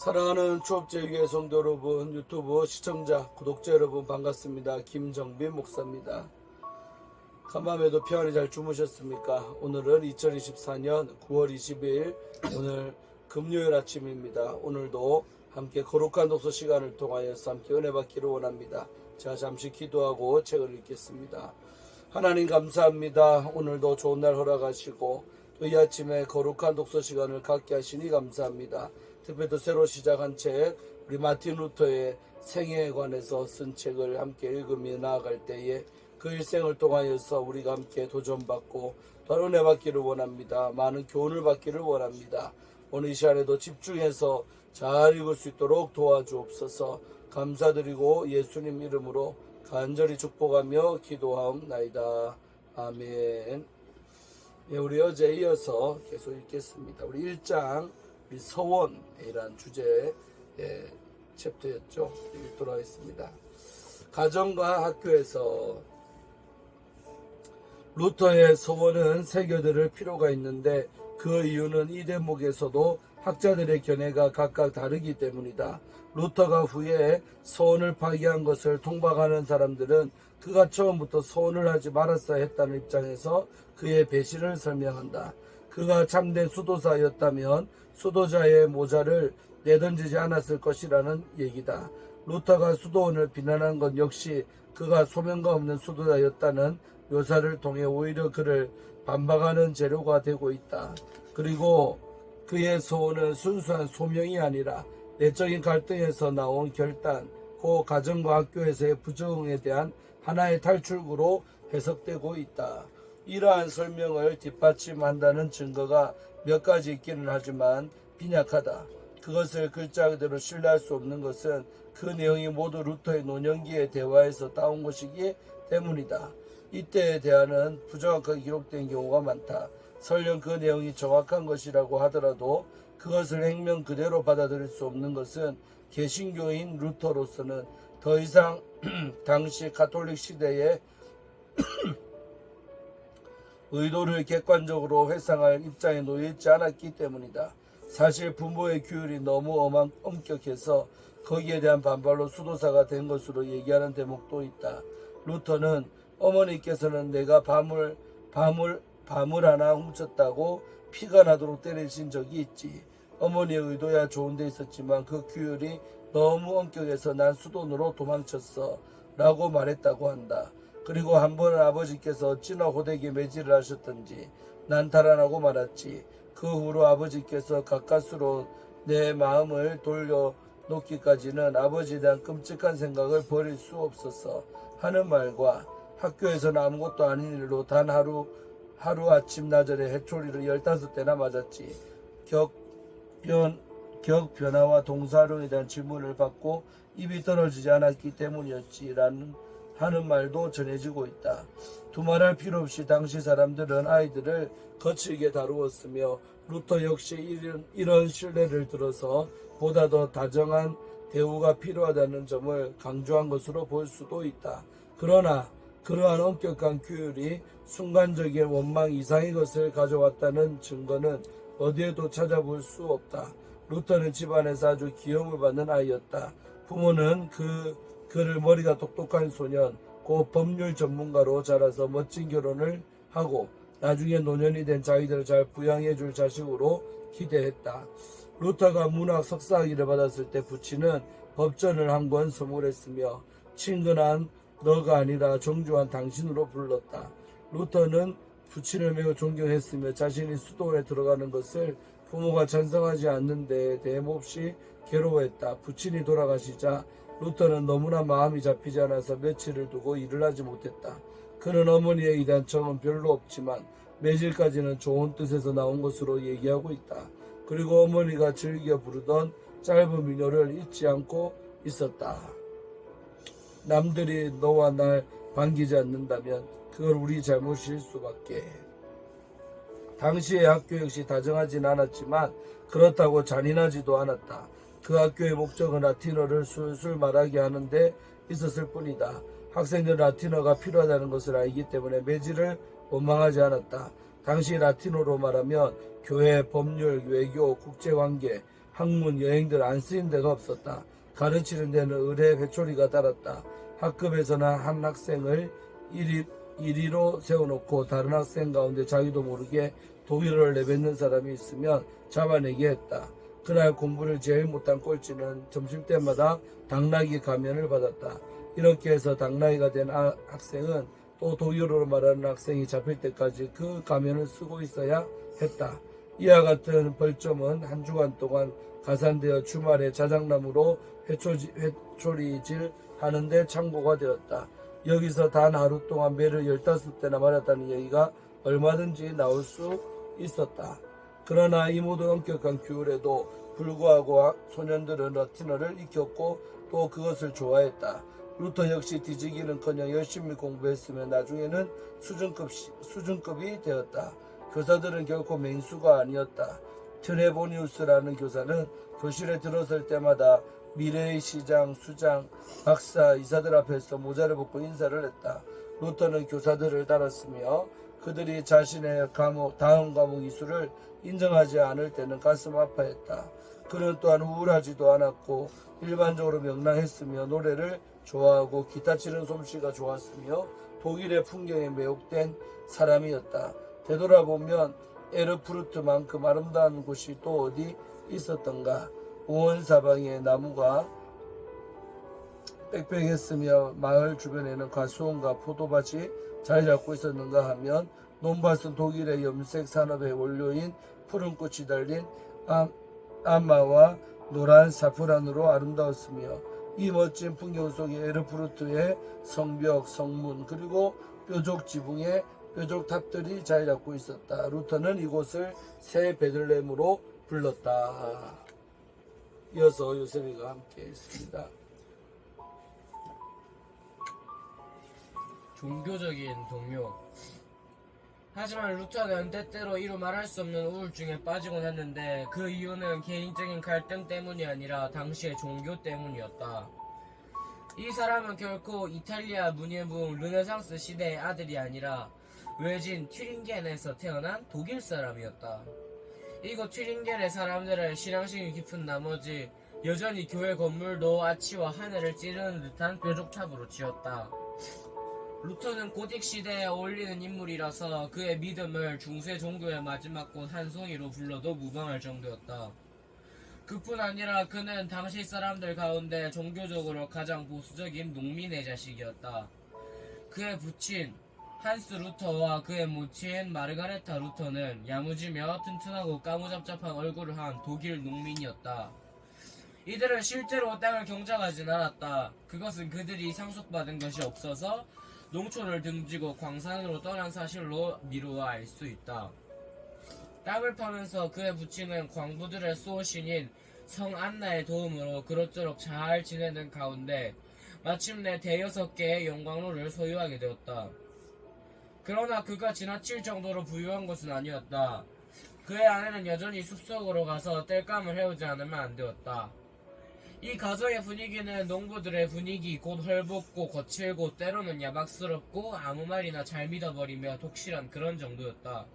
사랑하는 초업제위의 성도 여러분, 유튜브 시청자, 구독자 여러분 반갑습니다. 김정빈 목사입니다. 간밤에도 평안히 잘 주무셨습니까? 오늘은 2024년 9월 20일 오늘 금요일 아침입니다. 오늘도 함께 거룩한 독서 시간을 통하여 함께 은혜 받기를 원합니다. 제가 잠시 기도하고 책을 읽겠습니다. 하나님 감사합니다. 오늘도 좋은 날 허락하시고 또이 아침에 거룩한 독서 시간을 갖게 하시니 감사합니다. 또 새로 시작한 책 우리 마틴 루터의 생애에 관해서 쓴 책을 함께 읽으며 나아갈 때에 그 일생을 통하여서 우리가 함께 도전받고 또 은혜 받기를 원합니다. 많은 교훈을 받기를 원합니다. 오늘 이 시간에도 집중해서 잘 읽을 수 있도록 도와주옵소서 감사드리고 예수님 이름으로 간절히 축복하며 기도하옵나이다. 아멘. 예, 우리 어제 이어서 계속 읽겠습니다. 우리 1장 우리 서원이란 주제의 예, 챕터였죠. 읽도록 하겠습니다. 가정과 학교에서 루터의 서원은 새겨들을 필요가 있는데 그 이유는 이 대목에서도 학자들의 견해가 각각 다르기 때문이다. 루터가 후에 서원을 파기한 것을 통박하는 사람들은 그가 처음부터 서원을 하지 말았어야 했다는 입장에서 그의 배신을 설명한다. 그가 참된 수도사였다면 수도자의 모자를 내던지지 않았을 것이라는 얘기다. 루터가 수도원을 비난한 건 역시 그가 소명과 없는 수도자였다는 묘사를 통해 오히려 그를 반박하는 재료가 되고 있다. 그리고 그의 소원은 순수한 소명이 아니라 내적인 갈등에서 나온 결단, 고 가정과 학교에서의 부정에 대한 하나의 탈출구로 해석되고 있다. 이러한 설명을 뒷받침한다는 증거가 몇 가지 있기는 하지만 빈약하다. 그것을 글자 그대로 신뢰할 수 없는 것은 그 내용이 모두 루터의 노년기의 대화에서 따온 것이기 때문이다. 이때의 대화는 부정확하게 기록된 경우가 많다. 설령 그 내용이 정확한 것이라고 하더라도 그것을 행명 그대로 받아들일 수 없는 것은 개신교인 루터로서는 더 이상 당시 가톨릭 시대의 의도를 객관적으로 회상할 입장에 놓여 있지 않았기 때문이다. 사실 부모의 규율이 너무 엄한, 엄격해서 거기에 대한 반발로 수도사가 된 것으로 얘기하는 대목도 있다. 루터는 어머니께서는 내가 밤을 밤을 밤을 하나 훔쳤다고 피가 나도록 때리신 적이 있지. 어머니의 의도야 좋은 데 있었지만 그 규율이 너무 엄격해서 난 수돈으로 도망쳤어. 라고 말했다고 한다. 그리고 한 번은 아버지께서 어찌나 호되게 매질을 하셨던지 난 달아나고 말았지. 그 후로 아버지께서 가까스로 내 마음을 돌려 놓기까지는 아버지에 대한 끔찍한 생각을 버릴 수 없었어. 하는 말과 학교에서는 아무것도 아닌 일로 단 하루 하루 아침 나절에 해초리를 열다섯 대나 맞았지. 격변 격 변화와 동사령에 대한 질문을 받고 입이 떨어지지 않았기 때문이었지라는 하는 말도 전해지고 있다. 두말할 필요 없이 당시 사람들은 아이들을 거칠게 다루었으며 루터 역시 이런, 이런 신뢰를 들어서 보다 더 다정한 대우가 필요하다는 점을 강조한 것으로 볼 수도 있다. 그러나 그러한 엄격한 규율이 순간적인 원망 이상의 것을 가져왔다는 증거는 어디에도 찾아볼 수 없다. 루터는 집안에서 아주 귀여움을 받는 아이였다. 부모는 그 그를 머리가 똑똑한 소년, 고 법률 전문가로 자라서 멋진 결혼을 하고 나중에 노년이 된 자기들을 잘 부양해 줄 자식으로 기대했다. 루터가 문학 석사학위를 받았을 때 부친은 법전을 한 권 선물했으며 친근한 너가 아니라 정중한 당신으로 불렀다. 루터는 부친을 매우 존경했으며 자신이 수도원에 들어가는 것을 부모가 찬성하지 않는 데에 대해 몹시 괴로워했다. 부친이 돌아가시자 루터는 너무나 마음이 잡히지 않아서 며칠을 두고 일을 하지 못했다. 그는 어머니의 이단청은 별로 없지만 매질까지는 좋은 뜻에서 나온 것으로 얘기하고 있다. 그리고 어머니가 즐겨 부르던 짧은 민요를 잊지 않고 있었다. 남들이 너와 날 반기지 않는다면 그걸 우리 잘못일 수밖에. 당시의 학교 역시 다정하진 않았지만 그렇다고 잔인하지도 않았다. 그 학교의 목적은 라틴어를 술술 말하게 하는데 있었을 뿐이다. 학생들은 라틴어가 필요하다는 것을 알기 때문에 매질을 원망하지 않았다. 당시 라틴어로 말하면 교회, 법률, 외교, 국제관계, 학문, 여행 들 안 쓰인 데가 없었다. 가르치는 데는 의뢰 회초리가 달았다. 학급에서나 한 학생을 1위, 1위로 세워놓고 다른 학생 가운데 자기도 모르게 독일어를 내뱉는 사람이 있으면 잡아내게 했다. 그날 공부를 제일 못한 꼴찌는 점심때마다 당나귀 가면을 받았다. 이렇게 해서 당나귀가 된 아- 학생은 또 독일어로 말하는 학생이 잡힐 때까지 그 가면을 쓰고 있어야 했다. 이와 같은 벌점은 한 주간 동안 가산되어 주말에 자작나무로 회초지, 회초리질 하는데 참고가 되었다. 여기서 단 하루 동안 매를 15대나 말았다는 얘기가 얼마든지 나올 수 있었다. 그러나 이 모든 엄격한 규율에도 불구하고 소년들은 라틴어를 익혔고 또 그것을 좋아했다. 루터 역시 뒤지기는커녕 열심히 공부했으면 나중에는 수준급 수준급이 되었다. 교사들은 결코 맹수가 아니었다. 트레보니우스라는 교사는 교실에 들어설 때마다 미래의 시장, 수장, 박사, 이사들 앞에서 모자를 벗고 인사를 했다. 루터는 교사들을 따랐으며 그들이 자신의 과목, 다음 과목 이수를 인정하지 않을 때는 가슴 아파했다. 그는 또한 우울하지도 않았고 일반적으로 명랑했으며 노래를 좋아하고 기타 치는 솜씨가 좋았으며 독일의 풍경에 매혹된 사람이었다. 되돌아보면 에르푸르트만큼 아름다운 곳이 또 어디 있었던가? 온 사방에 나무가 빽빽했으며 마을 주변에는 가수원과 포도밭이 자리 잡고 있었는가 하면 논밭은 독일의 염색 산업의 원료인 푸른 꽃이 달린 암, 아마와 노란 사프란으로 아름다웠으며 이 멋진 풍경 속에 에르푸르트의 성벽, 성문 그리고 뾰족 지붕의 뾰족 탑들이 자리 잡고 있었다. 루터는 이곳을 새 베들렘으로 불렀다. 이어서 요셉이가 함께 했습니다. 종교적인 동요. 하지만 루터는 때때로 이루 말할 수 없는 우울증에 빠지곤 했는데 그 이유는 개인적인 갈등 때문이 아니라 당시의 종교 때문이었다. 이 사람은 결코 이탈리아 문예부 르네상스 시대의 아들이 아니라 외진 튜링겐에서 태어난 독일 사람이었다. 이곳 튜링겐의 사람들은 신앙심이 깊은 나머지 여전히 교회 건물도 아치와 하늘을 찌르는 듯한 뾰족탑으로 지었다. 루터는 고딕 시대에 어울리는 인물이라서 그의 믿음을 중세 종교의 마지막 곳 한송이로 불러도 무방할 정도였다. 그뿐 아니라 그는 당시 사람들 가운데 종교적으로 가장 보수적인 농민의 자식이었다. 그의 부친 한스 루터와 그의 모친 마르가레타 루터는 야무지며 튼튼하고 까무잡잡한 얼굴을 한 독일 농민이었다. 이들은 실제로 땅을 경작하진 않았다. 그것은 그들이 상속받은 것이 없어서 농촌을 등지고 광산으로 떠난 사실로 미루어 알 수 있다. 땅을 파면서 그의 부친은 광부들의 수호신인 성 안나의 도움으로 그럭저럭 잘 지내는 가운데 마침내 대여섯 개의 영광로를 소유하게 되었다. 그러나 그가 지나칠 정도로 부유한 것은 아니었다. 그의 아내는 여전히 숲속으로 가서 땔감을 해오지 않으면 안 되었다. 이 가정의 분위기는 농부들의 분위기 곧 헐벗고 거칠고 때로는 야박스럽고 아무 말이나 잘 믿어버리며 독실한 그런 정도였다.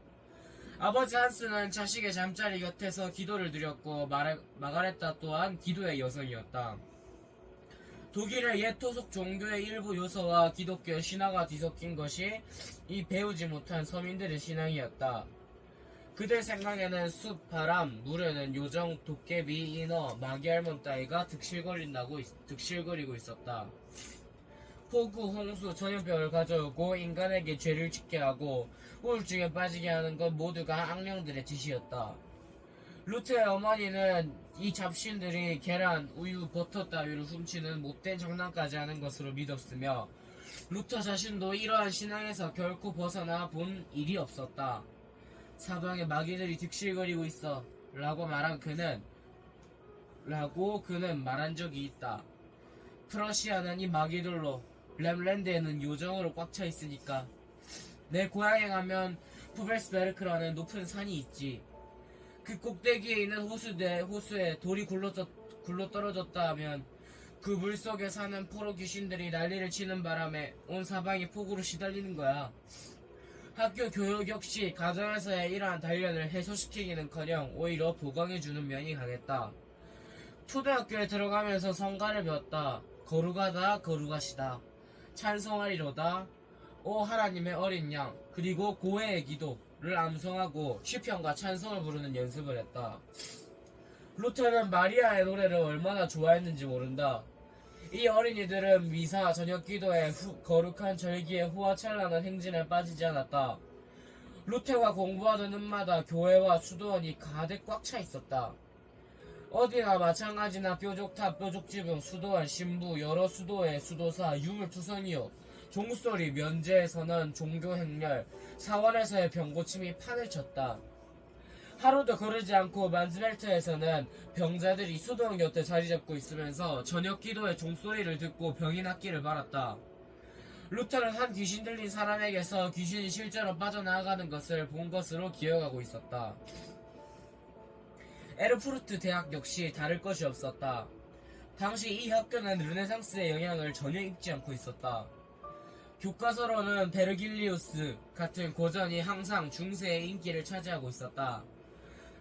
아버지 한스는 자식의 잠자리 곁에서 기도를 드렸고 마레, 마가레타 또한 기도의 여성이었다. 독일의 옛 토속 종교의 일부 요소와 기독교 신화가 뒤섞인 것이 이 배우지 못한 서민들의 신앙이었다. 그들 생각에는 숲, 바람, 물에는 요정, 도깨비, 인어, 마귀 할멈 따위가 득실거린다고 있- 득실거리고 있었다. 폭우, 홍수, 전염병을 가져오고 인간에게 죄를 짓게 하고 우울증에 빠지게 하는 것 모두가 악령들의 짓이었다. 루트의 어머니는 이 잡신들이 계란, 우유, 버터 따위를 훔치는 못된 장난까지 하는 것으로 믿었으며 루터 자신도 이러한 신앙에서 결코 벗어나 본 일이 없었다. 사방에 마귀들이 득실거리고 있어 라고 말한 그는 라고 그는 말한 적이 있다. 프러시아는 이 마귀들로 램랜드에는 요정으로 꽉 차 있으니까 내 고향에 가면 푸벨스베르크라는 높은 산이 있지. 그 꼭대기에 있는 호수대 호수에 돌이 굴러, 굴러 떨어졌다 하면 그 물속에 사는 포로 귀신들이 난리를 치는 바람에 온 사방이 폭우로 시달리는 거야. 학교 교육 역시 가정에서의 이러한 단련을 해소시키기는커녕 오히려 보강해주는 면이 강했다. 초등학교에 들어가면서 성가를 배웠다. 거룩하다, 거룩하시다. 찬송하리로다. 오 하나님의 어린 양. 그리고 고해의 기도를 암송하고 시편과 찬송을 부르는 연습을 했다. 루터는 마리아의 노래를 얼마나 좋아했는지 모른다. 이 어린이들은 미사, 저녁 기도에 후- 거룩한 절기의 후화찬란한 행진에 빠지지 않았다. 루테가 공부하던 읍마다 교회와 수도원이 가득 꽉 차 있었다. 어디나 마찬가지나 뾰족탑, 뾰족지붕, 수도원, 신부, 여러 수도의 수도사, 유물투성이요. 종소리, 면제에서는 종교 행렬, 사원에서의 병고침이 판을 쳤다. 하루도 거르지 않고 만즈벨트에서는 병자들이 수도원 곁에 자리 잡고 있으면서 저녁 기도의 종소리를 듣고 병이 낫기를 바랐다. 루터는 한 귀신 들린 사람에게서 귀신이 실제로 빠져나가는 것을 본 것으로 기억하고 있었다. 에르푸르트 대학 역시 다를 것이 없었다. 당시 이 학교는 르네상스의 영향을 전혀 입지 않고 있었다. 교과서로는 베르길리우스 같은 고전이 항상 중세의 인기를 차지하고 있었다.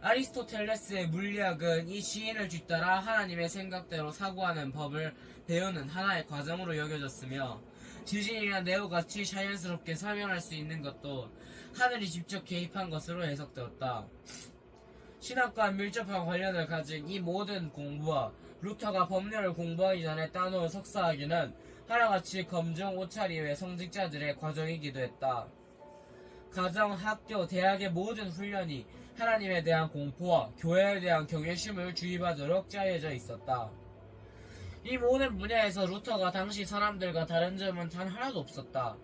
아리스토텔레스의 물리학은 이 시인을 뒤따라 하나님의 생각대로 사고하는 법을 배우는 하나의 과정으로 여겨졌으며 지진이나 네오같이 자연스럽게 설명할 수 있는 것도 하늘이 직접 개입한 것으로 해석되었다. 신학과 밀접한 관련을 가진 이 모든 공부와 루터가 법률을 공부하기 전에 따놓은 석사학위는 하나같이 검정 옷차림의 성직자들의 과정이기도 했다. 가정, 학교, 대학의 모든 훈련이 하나님에 대한 공포와 교회에 대한 경외심을 주의받도록 짜여져 있었다. 이 모든 분야에서 루터가 당시 사람들과 다른 점은 단 하나도 없었다.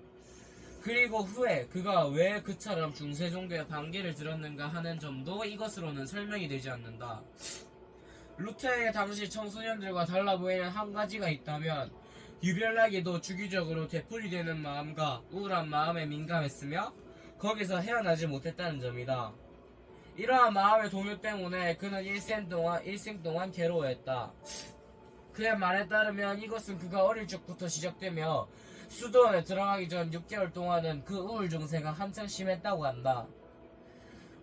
그리고 후에 그가 왜 그처럼 중세 종교의 반기를 들었는가 하는 점도 이것으로는 설명이 되지 않는다. 루터의 당시 청소년들과 달라 보이는 한 가지가 있다면 유별나게도 주기적으로 되풀이되는 마음과 우울한 마음에 민감했으며 거기서 헤어나지 못했다는 점이다. 이러한 마음의 동요 때문에 그는 일생 동안, 일생 동안 괴로워했다. 그의 말에 따르면 이것은 그가 어릴 적부터 시작되며 수도원에 들어가기 전 6개월 동안은 그 우울 증세가 한창 심했다고 한다.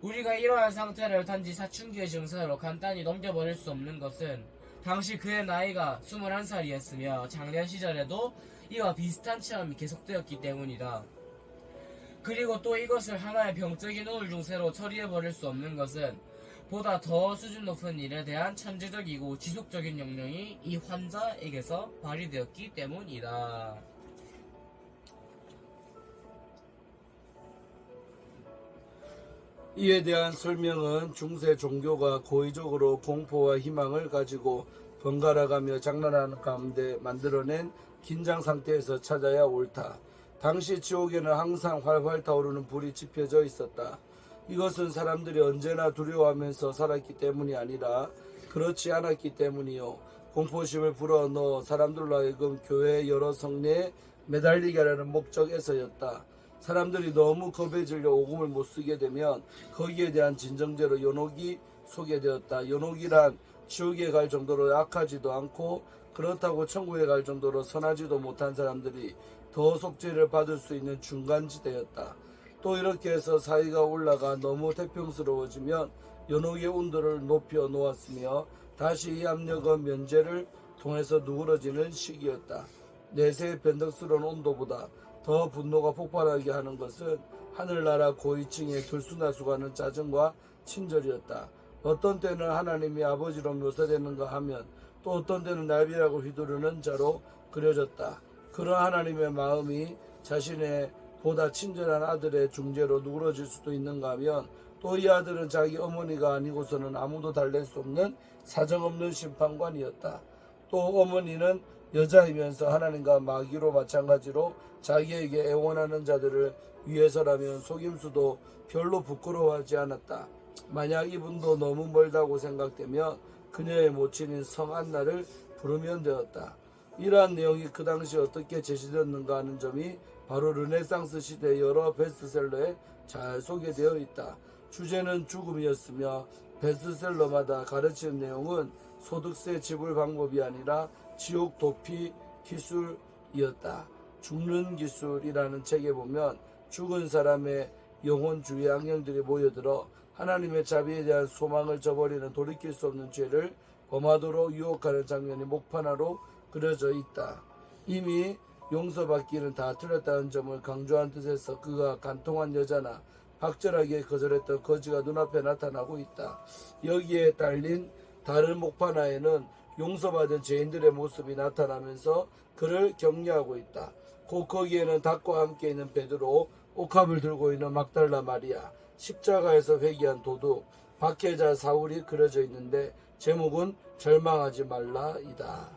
우리가 이러한 상태를 단지 사춘기의 증세로 간단히 넘겨버릴 수 없는 것은 당시 그의 나이가 21살이었으며 작년 시절에도 이와 비슷한 체험이 계속되었기 때문이다. 그리고 또 이것을 하나의 병적인 우울 증세로 처리해버릴 수 없는 것은 보다 더 수준 높은 일에 대한 천재적이고 지속적인 역량이 이 환자에게서 발휘되었기 때문이다. 이에 대한 설명은 중세 종교가 고의적으로 공포와 희망을 가지고 번갈아가며 장난하는 가운데 만들어낸 긴장 상태에서 찾아야 옳다. 당시 지옥에는 항상 활활 타오르는 불이 지펴져 있었다. 이것은 사람들이 언제나 두려워하면서 살았기 때문이 아니라 그렇지 않았기 때문이요. 공포심을 불어넣어 사람들로 하여금 교회 여러 성내에 매달리게 하려는 목적에서였다. 사람들이 너무 겁에 질려 오금을 못 쓰게 되면 거기에 대한 진정제로 연옥이 소개되었다. 연옥이란 지옥에 갈 정도로 악하지도 않고 그렇다고 천국에 갈 정도로 선하지도 못한 사람들이 더 속죄를 받을 수 있는 중간지대였다. 또 이렇게 해서 사이가 올라가 너무 태평스러워지면 연옥의 온도를 높여 놓았으며 다시 이 압력은 면제를 통해서 누그러지는 시기였다. 내세의 변덕스러운 온도보다 더 분노가 폭발하게 하는 것은 하늘나라 고위층의 들수나수가는 짜증과 친절이었다. 어떤 때는 하나님이 아버지로 묘사되는가 하면 또 어떤 때는 날비라고 휘두르는 자로 그려졌다. 그런 하나님의 마음이 자신의 보다 친절한 아들의 중재로 누그러질 수도 있는가 하면 또 이 아들은 자기 어머니가 아니고서는 아무도 달랠 수 없는 사정없는 심판관이었다. 또 어머니는 여자이면서 하나님과 마귀로 마찬가지로 자기에게 애원하는 자들을 위해서라면 속임수도 별로 부끄러워하지 않았다. 만약 이분도 너무 멀다고 생각되면 그녀의 모친인 성안나를 부르면 되었다. 이러한 내용이 그 당시 어떻게 제시되었는가 하는 점이 바로 르네상스 시대 여러 베스트셀러에 잘 소개되어 있다. 주제는 죽음이었으며 베스트셀러마다 가르치는 내용은 소득세 지불 방법이 아니라 지옥 도피 기술이었다. 죽는 기술이라는 책에 보면 죽은 사람의 영혼 주의 악령들이 모여들어 하나님의 자비에 대한 소망을 저버리는 돌이킬 수 없는 죄를 범하도록 유혹하는 장면이 목판화로 그려져 있다. 이미 용서받기는 다 틀렸다는 점을 강조한 뜻에서 그가 간통한 여자나 박절하게 거절했던 거지가 눈앞에 나타나고 있다. 여기에 달린 다른 목판화에는 용서받은 죄인들의 모습이 나타나면서 그를 격려하고 있다. 곧 거기에는 닭과 함께 있는 베드로, 옥합을 들고 있는 막달라 마리아, 십자가에서 회개한 도둑, 박해자 사울이 그려져 있는데 제목은 절망하지 말라이다.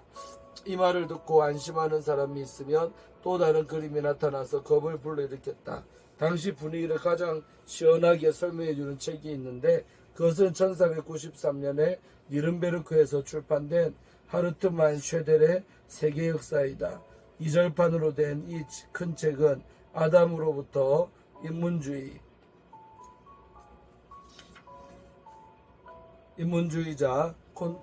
이 말을 듣고 안심하는 사람이 있으면 또 다른 그림이 나타나서 겁을 불러일으켰다. 당시 분위기를 가장 시원하게 설명해 주는 책이 있는데 그것은 1393년에 니른베르크에서 출판된 하르트만 쉐델의 세계 역사이다. 이절판으로 된 이 큰 책은 아담으로부터 인문주의, 인문주의자 콘,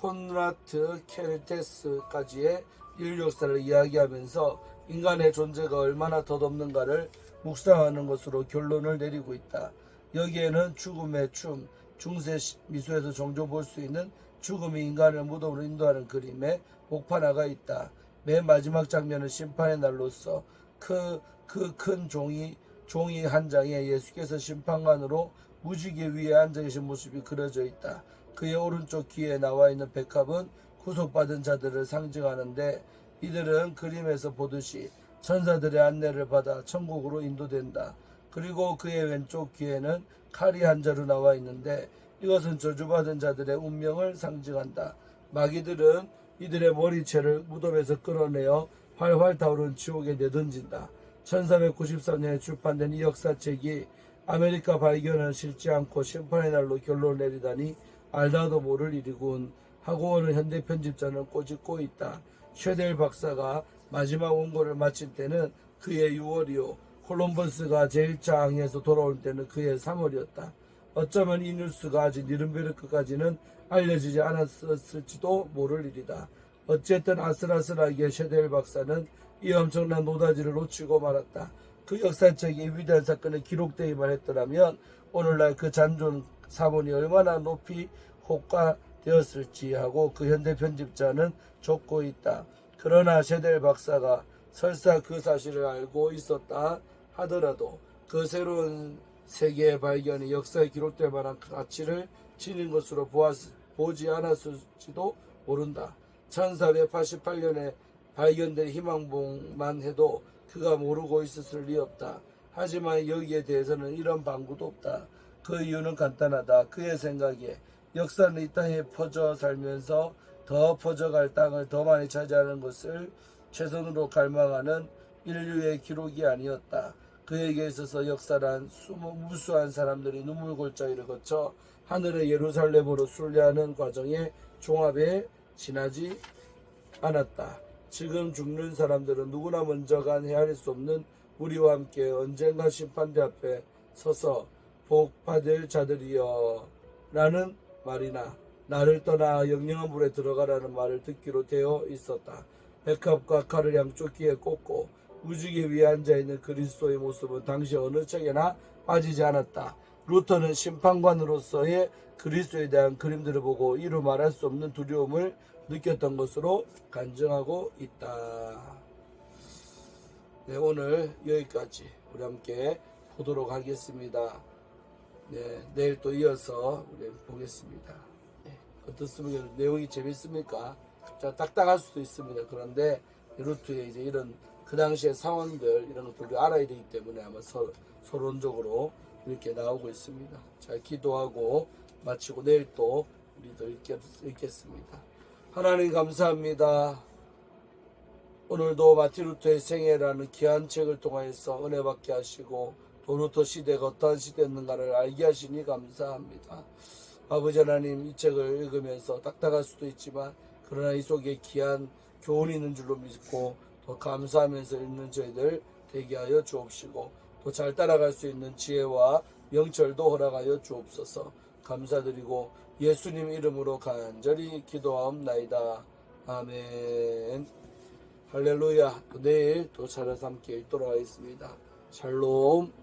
콘라트 켈테스까지의 인류 역사를 이야기하면서 인간의 존재가 얼마나 덧없는가를 묵상하는 것으로 결론을 내리고 있다. 여기에는 죽음의 춤, 중세 시- 미술에서 종종 볼 수 있는 죽음이 인간을 무덤으로 인도하는 그림의 목판화가 있다. 맨 마지막 장면은 심판의 날로서 그 그 큰 종이 종이 한 장에 예수께서 심판관으로 무지개 위에 앉아 계신 모습이 그려져 있다. 그의 오른쪽 귀에 나와 있는 백합은 구속받은 자들을 상징하는데 이들은 그림에서 보듯이 천사들의 안내를 받아 천국으로 인도된다. 그리고 그의 왼쪽 귀에는 칼이 한 자루 나와 있는데 이것은 저주받은 자들의 운명을 상징한다. 마귀들은 이들의 머리채를 무덤에서 끌어내어 활활 타오른 지옥에 내던진다. 1393년에 출판된 이 역사책이 아메리카 발견은 싫지 않고 심판의 날로 결론을 내리다니 알다도 모를 일이군 오는 현대 편집자는 꼬집고 있다. 쉐델 박사가 마지막 원고를 마칠 때는 그의 6월이요. 콜럼버스가 제1차 항해에서 돌아올 때는 그의 3월이었다. 어쩌면 이 뉴스가 아직 니른베르크까지는 알려지지 않았을지도 모를 일이다. 어쨌든 아슬아슬하게 쉐델 박사는 이 엄청난 노다지를 놓치고 말았다. 그 역사책이 위대한 사건에 기록되기만 했더라면 오늘날 그 잔존 사본이 얼마나 높이 호가되었을지 하고 그 현대 편집자는 좁고 있다. 그러나 쉐델 박사가 설사 그 사실을 알고 있었다 하더라도 그 새로운 세계의 발견이 역사에 기록될 만한 가치를 지닌 것으로 보았, 보지 않았을지도 모른다. 1488년에 발견된 희망봉만 해도 그가 모르고 있었을 리 없다. 하지만 여기에 대해서는 이런 방구도 없다. 그 이유는 간단하다. 그의 생각에 역사는 이 땅에 퍼져 살면서 더 퍼져갈 땅을 더 많이 차지하는 것을 최선으로 갈망하는 인류의 기록이 아니었다. 그에게 있어서 역사란 수모- 무수한 사람들이 눈물 골짜기를 거쳐 하늘의 예루살렘으로 순례하는 과정의 종합에 지나지 않았다. 지금 죽는 사람들은 누구나 먼저 간 헤아릴 수 없는 우리와 함께 언젠가 심판대 앞에 서서 복 받을 자들이여 라는 말이나 나를 떠나 영영한 물에 들어가라는 말을 듣기로 되어 있었다. 백합과 칼을 양쪽 귀에 꽂고 무지개 위에 앉아 있는 그리스도의 모습은 당시 어느 책에나 빠지지 않았다. 루터는 심판관으로서의 그리스도에 대한 그림들을 보고 이루 말할 수 없는 두려움을 느꼈던 것으로 간증하고 있다. 네, 오늘 여기까지 우리 함께 보도록 하겠습니다. 네, 내일 또 이어서 우리 보겠습니다. 네, 어떻습니까? 내용이 재밌습니까? 자, 딱딱할 수도 있습니다. 그런데 루트에 이제 이런 그 당시의 상황들 이런 것들을 알아야 되기 때문에 아마 서, 서론적으로 이렇게 나오고 있습니다. 자, 기도하고 마치고 내일 또 우리도 읽겠, 읽겠습니다. 하나님 감사합니다. 오늘도 마티루터의 생애라는 귀한 책을 통하여서 은혜 받게 하시고 도루터 시대가 어떠한 시대였는가를 알게 하시니 감사합니다. 아버지 하나님 이 책을 읽으면서 딱딱할 수도 있지만 그러나 이 속에 귀한 교훈이 있는 줄로 믿고 더 감사하면서 읽는 저희들 되게 하여 주옵시고 또 잘 따라갈 수 있는 지혜와 명철도 허락하여 주옵소서 감사드리고 예수님 이름으로 간절히 기도하옵나이다. 아멘. 할렐루야. 또 내일 또 찾아서 함께 읽도록 하겠습니다. 샬롬.